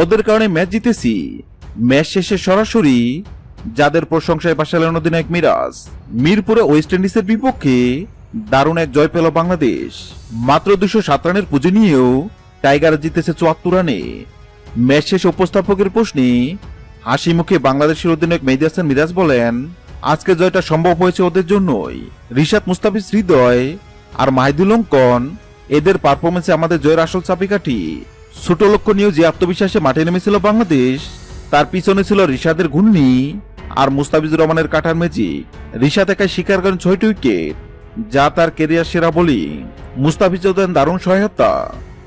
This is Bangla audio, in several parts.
ওদের কারণে ম্যাচ জিতেছি। ম্যাচ শেষে সরাসরি যাদের প্রশংসায় পাশালেন অধিনায়ক মিরাজ, মিরপুরে ওয়েস্ট ইন্ডিজের বিপক্ষে দারুণ এক জয় পেল বাংলাদেশ। মাত্র দুশো সাত রানের পুঁজি নিয়েও টাইগার জিতেছে চুয়াত্তর রানে। ম্যাচ শেষে উপস্থাপকের প্রশ্নে হাসি মুখে বাংলাদেশের অধিনায়ক মেহেদী হাসান মিরাজ বলেন, আজকে জয়টা সম্ভব হয়েছে ওদের জন্যই। রিশাদ মুস্তাফিজ হৃদয় আর মাহিদুল অঙ্কন, এদের পারফরমেন্সে আমাদের জয়ের আসল চাপিকাঠি। ছোট লক্ষ্য নিয়েও যে আত্মবিশ্বাসে মাঠে নেমেছিল বাংলাদেশ। তার পিছনে ছিল রিশাদের ঘূর্ণি আর মুস্তাফিজুর রহমানের কাটার ম্যাজিক রিশাদ একাই শিকার করেন ছয়টি উইকেট, যা তার কেরিয়ার সেরা বোলিং। মুস্তাফিজ দারুণ সহায়তা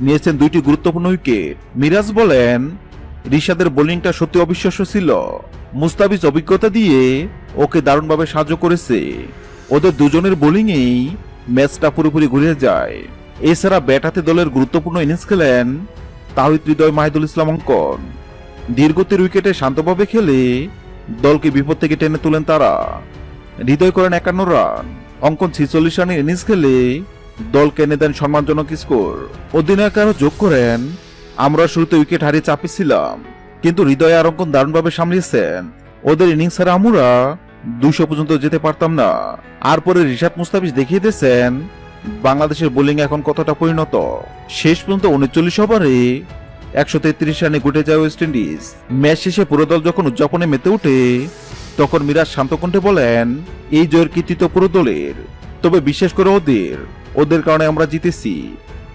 নিয়েছেন দুইটি গুরুত্বপূর্ণ উইকেট। মিরাজ বলেন, রিশাদের বোলিংটা সত্যি অবিশ্বাস্য ছিল। মুস্তাফিজ অভিজ্ঞতা দিয়ে ওকে দারুণভাবে সাহায্য করেছে। ওদের দুজনের বোলিংয়েই ম্যাচটা পুরোপুরি ঘুরে যায়। এছাড়া ব্যাট হাতে দলের গুরুত্বপূর্ণ ইনিংস খেলেন তাহিদ হৃদয় মাহিদুল ইসলাম অঙ্কন। দীর্ঘতির উইকেটে শান্তভাবে খেলে দলকে বিপদ থেকে টেনে তোলেন তারা। হৃদয় করেন একান্ন রান। অঙ্কন ছিচল্লিশ রানের ইনিংস খেলে দলকে এনে দেন সম্মানজনক স্কোর। অধিনায়ক আরও যোগ করেন, আমরা শুরুতে উইকেট হারিয়ে চাপিয়েছিলাম, কিন্তু হৃদয় আর অঙ্কন দারুণভাবে সামলিয়েছেন। ওদের ইনিংস ছাড়া আমরা দুশো পর্যন্ত যেতে পারতাম না। আর পরে রিশাদ মুস্তাফিজ দেখিয়ে দিয়েছেন বাংলাদেশের বোলিং এখন কতটা পরিণত? শেষ পর্যন্ত উনচল্লিশ ওভারে একশো তেত্রিশ রানে গুটে যায় ওয়েস্ট ইন্ডিজ। ম্যাচ শেষে পুরো দল যখন উদযাপনে মেতে ওঠে, তখন মিরাজ শান্ত কণ্ঠে বলেন, এই জয়ের কৃতিত্ব পুরো দলের। তবে বিশেষ করে ওদের ওদের কারণে আমরা জিতেছি।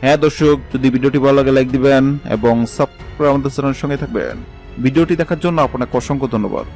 হ্যাঁ দর্শক, যদি ভিডিওটি ভালো লাগে লাইক দিবেন এবং সাবস্ক্রাইব আমাদের চ্যানেলের সঙ্গে থাকবেন। ভিডিওটি দেখার জন্য আপনাকে অসংখ্য ধন্যবাদ।